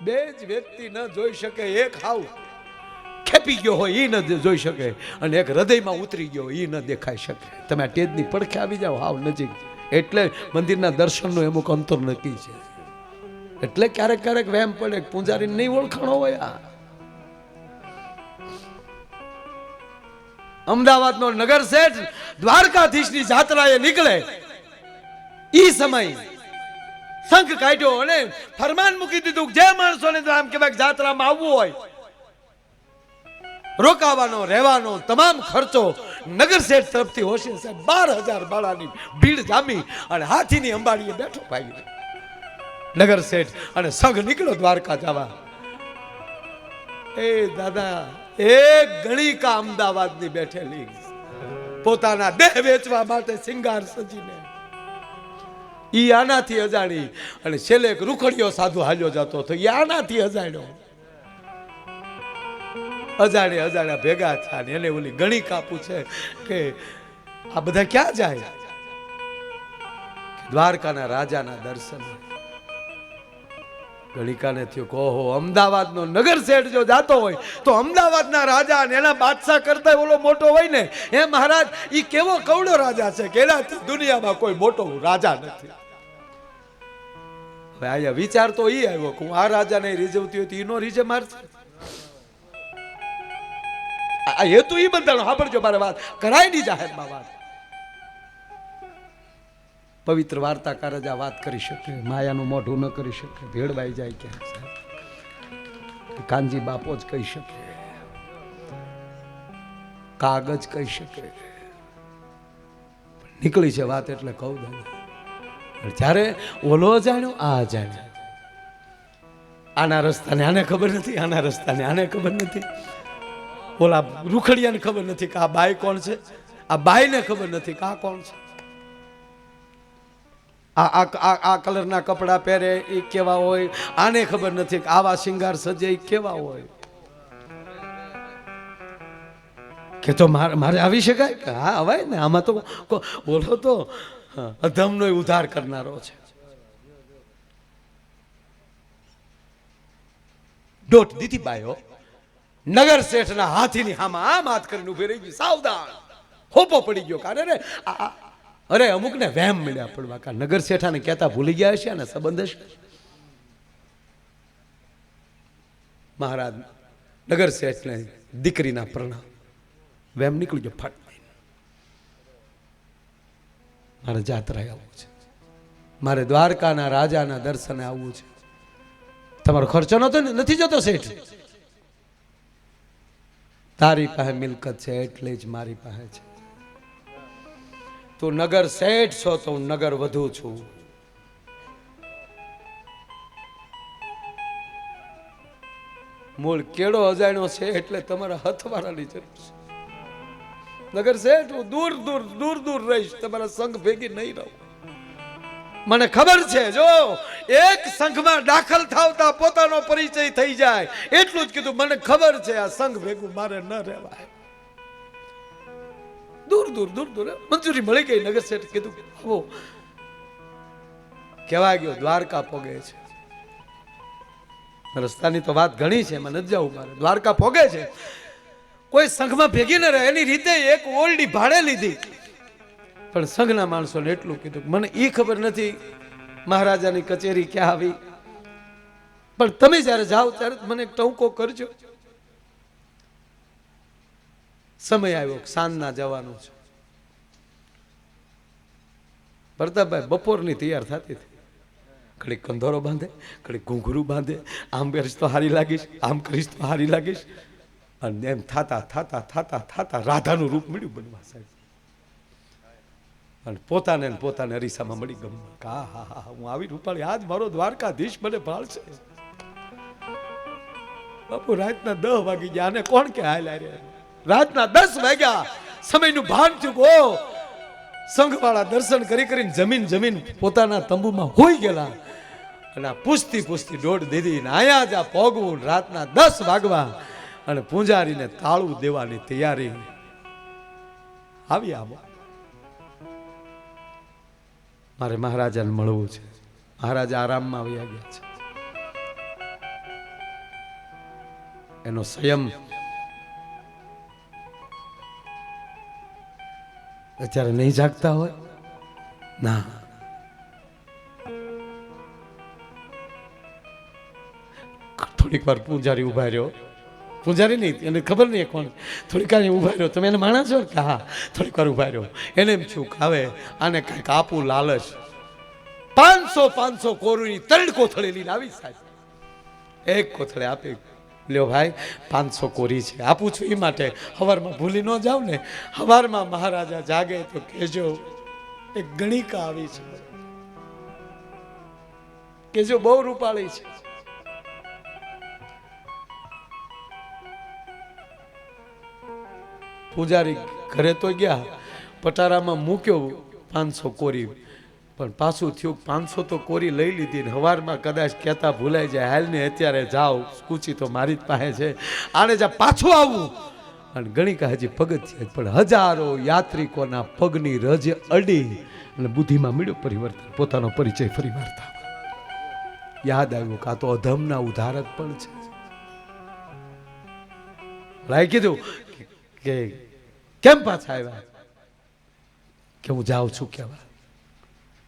બે જ વ્યક્તિ ન જોઈ શકે, એક હાવ ખેપી ગયો હોય એ ન જોઈ શકે. અને એક હૃદયમાં ઉતરી ગયો એ ન દેખાઈ શકે. તમે આ ટેજની પડખે આવી જાઓ, હાવ નજીક. એટલે મંદિરના દર્શનનું અમુક અંતર નક્કી છે. એટલે ક્યારેક ક્યારેક વહેમ પડે પૂજારી નહીં ઓળખાણો હોય આ. અમદાવાદનો નગર શેઠ દ્વારકાધીશની જાત્રાએ નીકળે. ઈ સમય શંખ કાઢ્યો અને ફરમાન મૂકી દીધું જે માણસોને આમ કહેવાય જાત્રામાં આવવું હોય, રોકાવાનો, રહેવાનો તમામ ખર્ચો નગર શેઠ તરફથી હોશે સાહેબ બાર હજાર બાળાની ભીડ જામી અને હાથીની અંબાડીએ બેઠો ભાઈ. નગર શેઠ અને સંઘ નીકળ્યો દ્વારકા જવા. એ દાદા એક ગણિકા અમદાવાદની બેઠેલી. પોતાના દેહ વેચવા માટે સિંગાર સજીને ઈ આનાથી અજાણી. અને છેલ્લે એક રૂખડીયો સાધુ હાલ્યો જતો હતો. ઈ આનાથી અજાણ્યો. અજાણે અજાણ્યા ભેગા થયા ને એને ઓલી ગણિકા પૂછે કે આ બધા ક્યાં જાય? દ્વારકાના રાજાના દર્શન. ગણિકાને થયું કહો અમદાવાદનો નગર શેઠ જો જાતો હોય, તો અમદાવાદના રાજા અને એના બાદશાહ કરતા ઓલો મોટો હોય ને એ મહારાજ એ કેવો કવડો રાજા છે કે દુનિયામાં કોઈ મોટો રાજા નથી. અહીંયા વિચાર તો ઈ આવ્યો કે હું આ રાજાને રીઝવતી હોય તો ઈનો રીઝે મારશે આ હેતુ ઈ બંધાણો, સાંભળજો મારે વાત. કરાય નહીં જાહેરમાં વાત. પવિત્ર વાર્તાકાર જ આ વાત કરી શકે, માયાનું મોઢું ન કરી શકે, ભેળવાઈ જાય કે કાનજી બાપો જ કહી શકે, કાગજ કહી શકે. નીકળી છે વાત એટલે કહું દઉં જ્યારે ઓલો જાણ્યો, આ જાણ્યો. આના રસ્તાને આને ખબર નથી, આના રસ્તાને આને ખબર નથી. ઓલા રૂખડિયાને ખબર નથી કે આ બાઈ કોણ છે, આ બાઈને ખબર નથી કે આ કોણ છે. આ આ આ- કલરના કપડાં પહેરે એ કેવા હોય, આને ખબર નથી કે આવા શિંગાર સજે એ કેવા હોય. કે તો મારે આવી શકાય કે? હા, અવાય ને, આમાં તો બોલો તો અધમનો ઉદ્ધાર કરનારો છે. ડોટ દીધી બાયો નગર શેઠના હાથીની હામાં આમ હાથ કરીને ઊભી રહી ગઈ. સાવધાન. હોપો પડી ગયો કારણ રે? અરે અમુક ને વહેમ મળ્યા પડવા કા. નગર શેઠાને કહેતા ભૂલી ગયા હશે ને સંબંધ હશે? મહારાજ, નગર શેઠને દીકરીના પ્રણામ. વહેમ નીકળી ગયો, ફટ. મારે જાત્રાએ આવવું છે. મારે દ્વારકાના રાજાના દર્શને આવવું છે. તમારો ખર્ચો નતો નથી જતો શેઠ? તારી પાસે મિલકત છે, એટલે જ મારી પાસે છે. તું નગર શેઠ છો તો હું નગર વધુ છું. મૂળ કેળો અજાણ્યો છે, એટલે તમારા હથવાળાની જરૂર છે. નગર શેઠ હું દૂર દૂર દૂર દૂર રહીશ. તમારા સંઘ ભેગી નહીં રહું. મને ખબર છે, જો, એક સંઘમાં દાખલ થાવતા પોતાનો પરિચય થઈ જાય. એટલું જ કીધું, મને ખબર છે, આ સંઘ ભેગું મારે ન રહેવાય. દૂર દૂર દૂર દૂર. મંજૂરી મળી ગઈ, નગર શેઠ કીધું, આવો. કહેવાય ગયો, દ્વારકા પોગે છે. રસ્તાની તો વાત ઘણી છે મને જ જવું મારે. દ્વારકા પોગે છે. કોઈ સંઘમાં ભેગી ન રહે. એની રીતે એક ઓરડી ભાડે લીધી. પણ સંઘના માણસોને એટલું કીધું મને એ ખબર નથી મહારાજાની કચેરી ક્યાં આવી. પણ તમે જ્યારે જાઓ ત્યારે મને એક ટૂંકો કરજો. સમય આવ્યો સાંજના જવાનો છે. ભરતાભાઈ બપોરની તૈયાર થતી હતી. ઘડીક કંધોરો બાંધે, ઘડીક ઘૂંઘરું બાંધે. આમ કરીશ તો હારી લાગીશ, આમ કરીશ તો હારી લાગીશ. અને એમ થતા થતા થતા થતા રાધાનું રૂપ મળ્યું બનવા સાહેબ. અને પોતાને પોતાને અરીસામાં મળી ગમ હા હા હા, હું આવી રૂપાળી, આજ મારો દ્વારકાધીશ મને ભાળશે. બાપુ, રાતના દસ વાગી ગયા અને કોણ કે હાલ રે રાતના દસ વાગ્યા. સમયનું ભાન ચૂકો સંઘવાળા દર્શન કરી કરીને જમીન જમીન પોતાના તંબુમાં હોઈ ગયેલા. અને પૂછતી પૂછતી દોડ દીધી ને આયા જ આ પોગવું રાતના દસ વાગવા. અને પૂંજારીને તાળું દેવાની તૈયારી. આવી આવો. મારે મહારાજાને મળવું છે. મહારાજા આરામમાં આવ્યા ગયા છે. એનો સંયમ અત્યારે નહીં જાગતા હોય? ના. થોડીક વાર પૂજારી ઊભા રહ્યો. પૂજારી નહીં એને ખબર નહીં કોણ. થોડીક વાર ઊભા રહ્યો. તમે એને માણસ છો? કે હા. થોડીક વાર ઊભા રહ્યો. એને એમ છું હવે આને કંઈક આપું લાલચ. પાંચસો પાંચસો કોરુની ત્રણ કોથળી લઈને આવી સાહેબ. એક કોથળે આપી. લ્યો ભાઈ, પાંચસો કોરી છે. આપું છું એ માટે. હવારમાં ભૂલી ન જાવ ને. હવારમાં મહારાજા જાગે તો કેજો એક ગણિકા આવી છે. કેજો બહુ રૂપાળી છે. પૂજારી ઘરે તો ગયા, પટારામાં મૂક્યો પાંચસો કોરી. પણ પાછું થયું, પાંચસો તો કોરી લઈ લીધી ને હવારમાં કદાચ કહેતા ભૂલાઈ જાય, હાલ ને અત્યારે જાઓ કૂચી તો મારી જ પાસે છે. આને જા, પાછું આવવું અને ગણિકા હજી પગથિયા પણ હજારો યાત્રિકોના પગની રજ અડી અને બુદ્ધિમાં મળ્યો પરિવર્તન, પોતાનો પરિચય ફરી વાર્તા. યાદ આવ્યું કાં તો અધમના ઉધારક પણ છે. લાઈ કીધું કે કેમ પાછા આવ્યા? કે હું જાઉં છું કેવા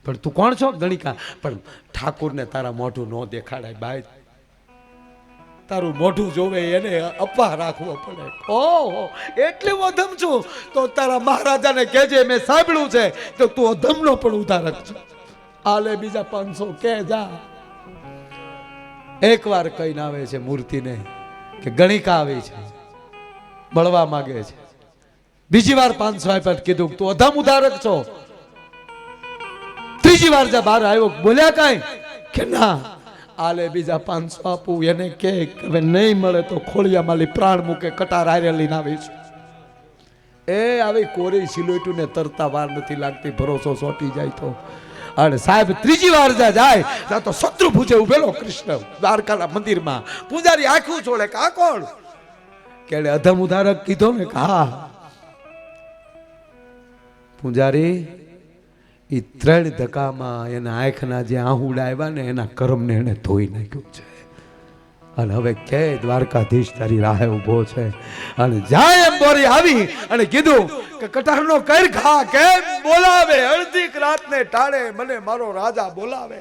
પણ તું કોણ છો? ગણિકા. પણ ઠાકુરને તારા મોઢું ન દેખાડાય બાય તારું મોઢું જોવે એને અપા રાખવો પડે. ઓહો એટલે હું અધમ છું. તો તારા મહારાજાને કહેજે, મેં સાંભળ્યું છે. તો તું અધમનો પણ ઉદાહરક છું. આલે બીજા પાંચસો, કે જા. એકવાર કહીને આવે છે મૂર્તિને કે ગણિકા આવી છે. મળવા માંગે છે. બીજી વાર પાંચસો આપ્યા કીધું, તું અધમ ઉદારક છો. ત્રીજી વાર જ્યાં બહાર આવ્યો, બોલ્યા કાંઈ? કે ના, આલે બીજા પાંચસો આપું, એને કે હવે નહીં મળે તો ખોળિયા માલી પ્રાણ મૂકે, કટાર આરે લઈને આવી છે. એ આવી કોરી સિલોટું ને તરતા વાર નથી લાગતી, ભરોસો સોટી જાય તો. અને સાહેબ, ત્રીજી વાર જ્યાં જાય, ત્યાં તો શત્રુ પૂજે ઉભેલો કૃષ્ણ, દ્વારકાના મંદિરમાં. પૂજારી આખું છોડે, કે કોણ? કે અધમ ઉધારક કીધો ને, કે. હા પૂજારી એ ત્રણ ધક્કામાં એના આંખના જે આહુડા આવ્યા ને એના કર્મને એને ધોઈ નાખ્યું છે. અને હવે કે દ્વારકાધીશ તારી રાહે ઊભો છે? અને જાય એમ આવી અને કીધું કે કટારનો કર ખા, કેમ બોલાવે? અડધી રાતને ટાળે મને મારો રાજા બોલાવે.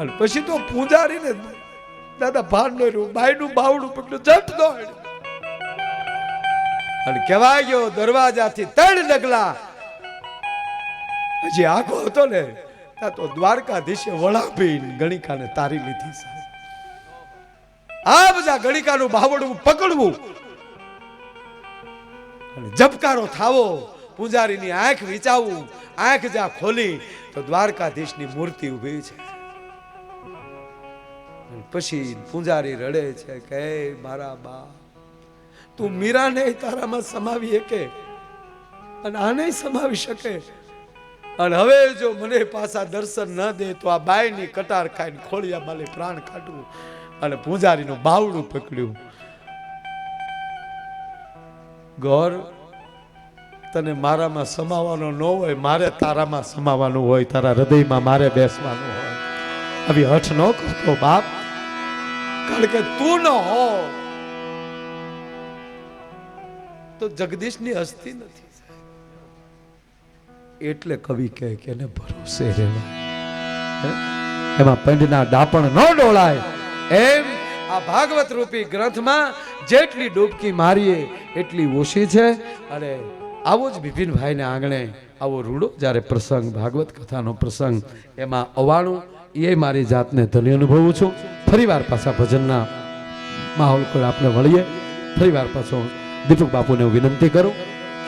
અને પછી તો પૂજારીને દાદા ભાન નો રહ્યું બાયનું બાવડું પકડ્યું, જટ દોડ અને કહેવાય, દરવાજાથી ત્રણ ડગલા. હજી આખો હતો ને, ત્યાં તો દ્વારકાધીશે વળાપી ગણિકાને તારી લીધી આ બધા ગણિકાનું બાવડવું પકડવું. અને જબકારો થાવો, પૂજારીની આંખ વિચાવું, આંખ જ્યાં ખોલી, તો દ્વારકાધીશની મૂર્તિ ઊભી છે. પછી પૂજારી રડે છે કે મારા બા તું મીરાને તારામાં સમાવી શકે અને આને સમાવી શકે. અને હવે જો મને પાછા દર્શન ન દે તો આ બાયની કટાર ખાઈને ખોળિયા માલે પ્રાણ કાઢવું અને પૂજારીનું બાવડું પકડ્યું. ગોર, તને મારામાં સમાવાનો ન હોય, મારે તારામાં સમાવાનું હોય, તારા હૃદયમાં મારે બેસવાનું હોય. આવી હઠ ન કરતો બાપ, કારણ કે તું ન હો. તો જગદીશની હસ્તી નથી. એટલે કવિ કહે કે એને ભરોસે રહેવા. એમાં પંડના ડાપણ ન ડોળાય. એમ આ ભાગવત રૂપી ગ્રંથમાં જેટલી ડૂબકી મારીએ, એટલી ઓછી છે. અને આવો જ બિપિનભાઈને આંગણે આવો રૂડો, જ્યારે પ્રસંગ, ભાગવત કથાનો પ્રસંગ, એમાં અવાણું એ મારી જાતને ધન્ય અનુભવું છું. ફરીવાર પાછા ભજનના માહોલ પર આપણે વળીએ. ફરીવાર પાછો દીપક બાપુને હું વિનંતી કરું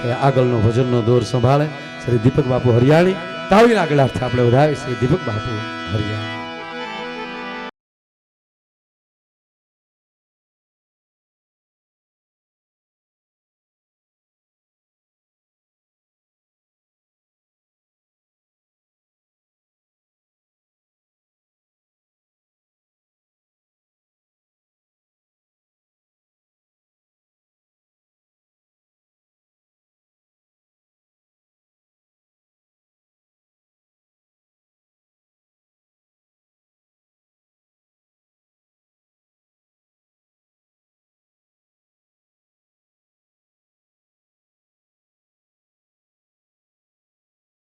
કે આગળનો ભજનનો દોર સંભાળે. શ્રી દીપક બાપુ હરિયાણી તાવી આગળ આપણે વધાવીએ શ્રી દીપક બાપુ હરિયાણી